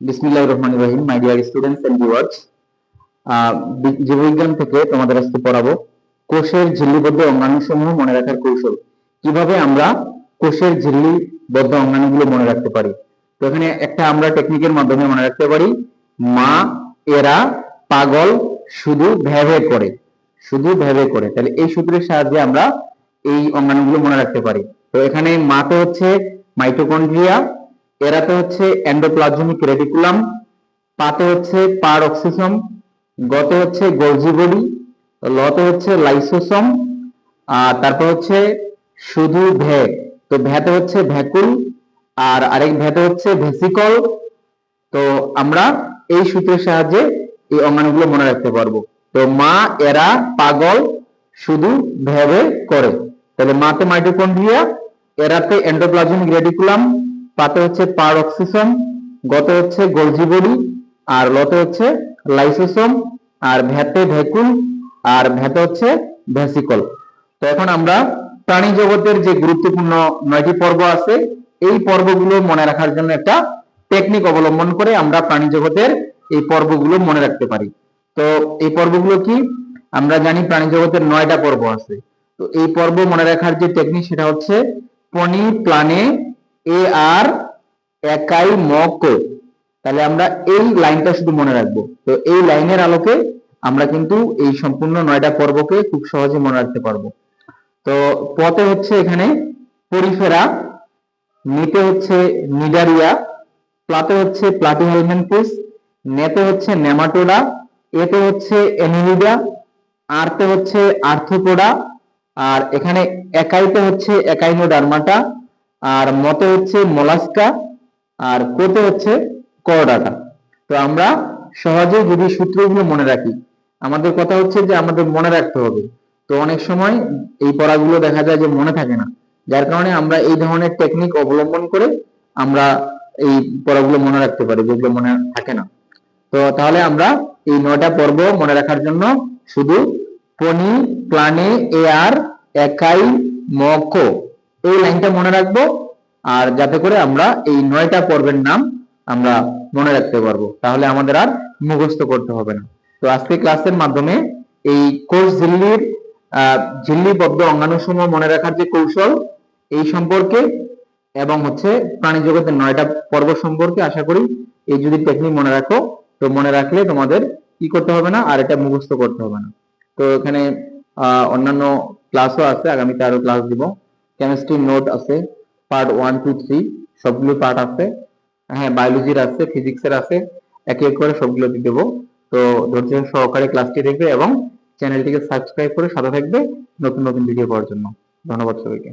বিসমিল্লাহ রহমান রহিম মাই ডিয়ার স্টুডেন্টস জীববিজ্ঞান থেকে তোমাদের আজকে পড়াবো কোষের মনে রাখার কৌশল। কীভাবে আমরা কোষের মনে রাখতে পারি? তো এখানে একটা আমরা টেকনিকের মাধ্যমে মনে রাখতে পারি, মা, এরা, পাগল, শুধু ভেবে করে, শুধু ভেবে করে। তাহলে এই সূত্রের সাহায্যে আমরা এই অঙ্গাণুগুলো মনে রাখতে পারি। তো এখানে মাতে হচ্ছে মাইটোকন্ড্রিয়া এরাতে হচ্ছে এন্ডোপ্লাজমিক রেটিকুলাম পাতে হচ্ছে পার পারঅক্সিসম গতে হচ্ছে গোলজি বডি লতে হচ্ছে লাইসোসম আর তারপর হচ্ছে শুধু ভে, তো ভ্যাতে হচ্ছে ভ্যাকুল আর আরেক ভ্যাতে হচ্ছে ভেসিকল। তো আমরা এই সূত্রের সাহায্যে এই অঙ্গাণুগুলো মনে রাখতে পারব। তো মা, এরা, পাগল শুধু ভেবে করে। তাহলে মাতে মাইটোকন্ড্রিয়া, এরাতে এন্ডোপ্লাজমিক রেটিকুলাম পাতে হচ্ছে পারঅক্সিসম গতে হচ্ছে গোলজি বডি আর লতে হচ্ছে লাইসোসোম, আর ভ্যাতে ভ্যাকুল আর ভ্যাতে হচ্ছে ভ্যাসিকল তো এখন আমরা প্রাণী জগতের যে গুরুত্বপূর্ণ নয়টি পর্ব আছে, এই পর্বগুলো মনে রাখার জন্য একটা টেকনিক অবলম্বন করে আমরা প্রাণী জগতের এই পর্বগুলো মনে রাখতে পারি। তো এই পর্বগুলো কি? আমরা জানি প্রাণী জগতের নয়টা পর্ব আছে। তো এই পর্ব মনে রাখার যে টেকনিক সেটা হচ্ছে পনি প্লানে এ আর একাই মক তাহলে আমরা এই লাইনটা শুধু মনে রাখব। তো এই লাইনের আলোকে আমরা কিন্তু এই সম্পূর্ণ নয়টা পর্বকে খুব সহজে মনে রাখতে পারব। তো পথে হচ্ছে এখানে পরিফেরা, নিতে হচ্ছে নিডারিয়া, প্লাতে হচ্ছে প্লাটিহেলমেন্থিস নেতে হচ্ছে নেমাটোডা, এতে হচ্ছে এনিলিডা আরতে হচ্ছে আর্থোপোডা আর এখানে একাইতে হচ্ছে একাইনোডার্মাটা আর মতে হচ্ছে মোলাস্কা, আর কোতে হচ্ছে করডাটা। তো আমরা সহজে যদি সূত্রগুলো মনে রাখি, আমাদের কথা হচ্ছে যে আমাদের মনে রাখতে হবে। তো অনেক সময় এই পড়াগুলো দেখা যায় যে মনে থাকে না, যার কারণে আমরা এই ধরনের টেকনিক অবলম্বন করে আমরা এই পড়াগুলো মনে রাখতে পারি, যেগুলো মনে থাকে না। তো তাহলে আমরা এই নয়টা পর্ব মনে রাখার জন্য শুধু পনি, প্লানে, এ আর, একাই মক এই লাইনটা মনে রাখব, আর যাতে করে আমরা এই নয়টা পর্বের নাম আমরা মনে রাখতে পারব, তাহলে আমাদের আর মুখস্থ করতে হবে না। তো আজকে ক্লাসের মাধ্যমে এই কোষ ঝিল্লির ঝিল্লিবদ্ধ অঙ্গাণুসমূহ মনে রাখার যে কৌশল, এই সম্পর্কে এবং হচ্ছে প্রাণী জগতের নয়টা পর্ব সম্পর্কে আশা করি এই যদি টেকনিক মনে রাখো, তো মনে রাখলে তোমাদের কি করতে হবে না, আর এটা মুখস্থ করতে হবে না। তো এখানে অন্যান্য ক্লাসও আছে, আগামীতে আরও ক্লাস দিব। কেমিস্ট্রি নোট আছে পার্ট ওয়ান টু থ্রি সবগুলো পার্ট আছে হ্যাঁ বায়োলজির আছে ফিজিক্সের আছে, একে এক করে সবগুলো দিয়ে দেবো। তো ধৈর্য সহকারে ক্লাসটি দেখবে এবং চ্যানেলটিকে সাবস্ক্রাইব করে সাথে থাকবে নতুন নতুন ভিডিও পাওয়ার জন্য। ধন্যবাদ সবাইকে।